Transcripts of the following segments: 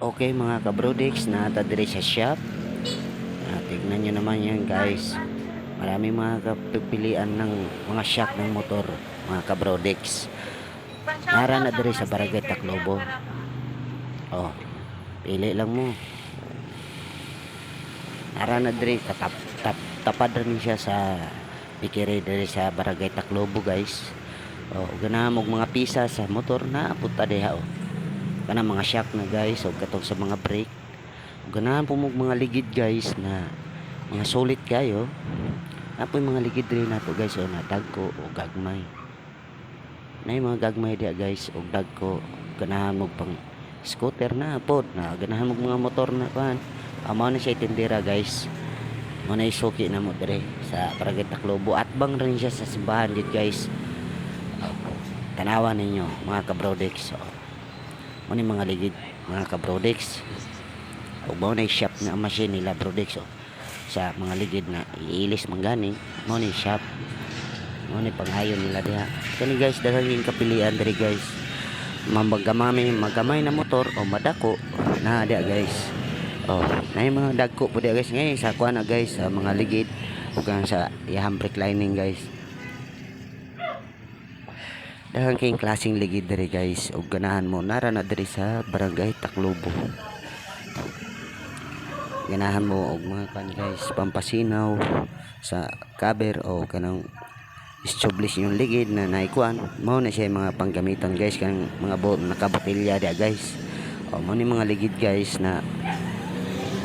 Okay mga kabrodix, nata dire sa shop. Ah, tignan nyo naman yan guys. Marami mga kapipilian ng mga shock ng motor, mga kabrodix. Nara na dire sa Barangay Taclobo. Oh, pili lang mo. Nara na dire, tatap, tap, tapad rin siya sa Pikiri dire sa Barangay Taclobo guys. Oh, ganahan mga pisa sa motor na puta diha oh kana mga shock na guys. O katong sa mga brake ganahan po mga ligid guys na mga solid kayo. Apoy mga ligid rin nato guys o na dagko o gagmay. Na yung mga gagmay dia guys o dagko ganahan mo pang scooter na pod na ganahan mo mga motor na kan amo na siya tindera guys. Mo na isuki na mo dire sa Barangay Taclobo. At bang rin siya sa simbahan dit guys. Tanawan ninyo mga kabrodex so, mo ni mga ligid mga kabrodex. Ug mao na shop na machine nila brodex oh. sa mga ligid na iilis man gani mo ni shop mo ni pangayon nila diha. Kani guys daghang yung kapilian diri guys mamagamami magamay na motor o madako na diha guys. Oh na yung mga dagko po diha guys. Ngayon sa kuha na guys sa mga ligid ang sa iyang brake lining guys Daghang kayong klaseng ligid diri guys. Ug ganahan mo nara na diri sa barangay Taclobo. Ganahan mo og mga kan guys pampasinaw sa cover o kanang establish yung ligid na naikuan. Mao na siya mga panggamitan guys kanang mga bo nakabotilya dia guys. O mao ni mga ligid guys na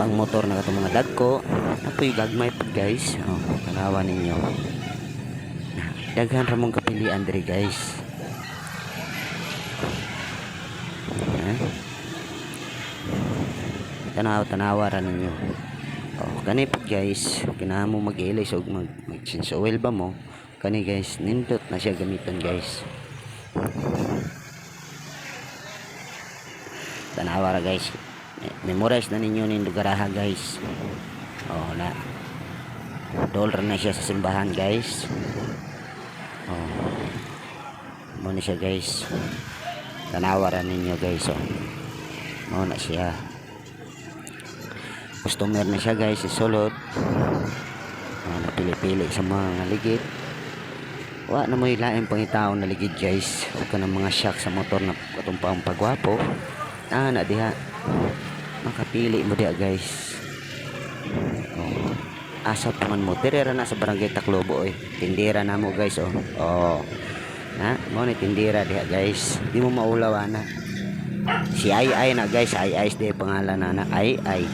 pang motor na katong mga dagko. Apoy gagmay pud guys. O tanawa ninyo. Daghan ra mong kapilian diri guys Ha? Tanaw tanawa ra ninyo. Oh, kani guys, kailangan mo mag-ilis og mag, mag since oil ba mo? Kani guys, nindot na siya gamiton guys. Tanawa ra guys. Me- Memorize na ninyo ning lugaraha guys. Oh, na. Dollar na siya sa simbahan guys. Oh. Mo na siya guys tanawaran ninyo guys oh mao na siya customer na siya guys isulod oh, napili-pili sa mga ligid wa na mo ilaing pangitao na ligid guys. Huwag ka ng mga shock sa motor na katong pang pagwapo. Ah na diha. Makapili mo diha guys. Oh. asa pa man mo. Tirera na sa barangay Taclobo eh tindera na mo guys oh. Oh. Na mo ni tindira diha guys. Di mo maulaw na. Si ay ay na guys. Ay ay di pangalan na na. Ay ay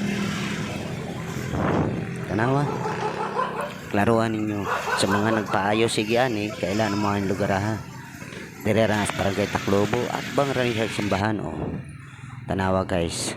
tanawa klaruan ninyo. Sa mga nagpaayo sige ani. Kailan mo ang lugar ha dire ra sa barangay Taclobo at bang rin sa simbahan oh. Tanawa guys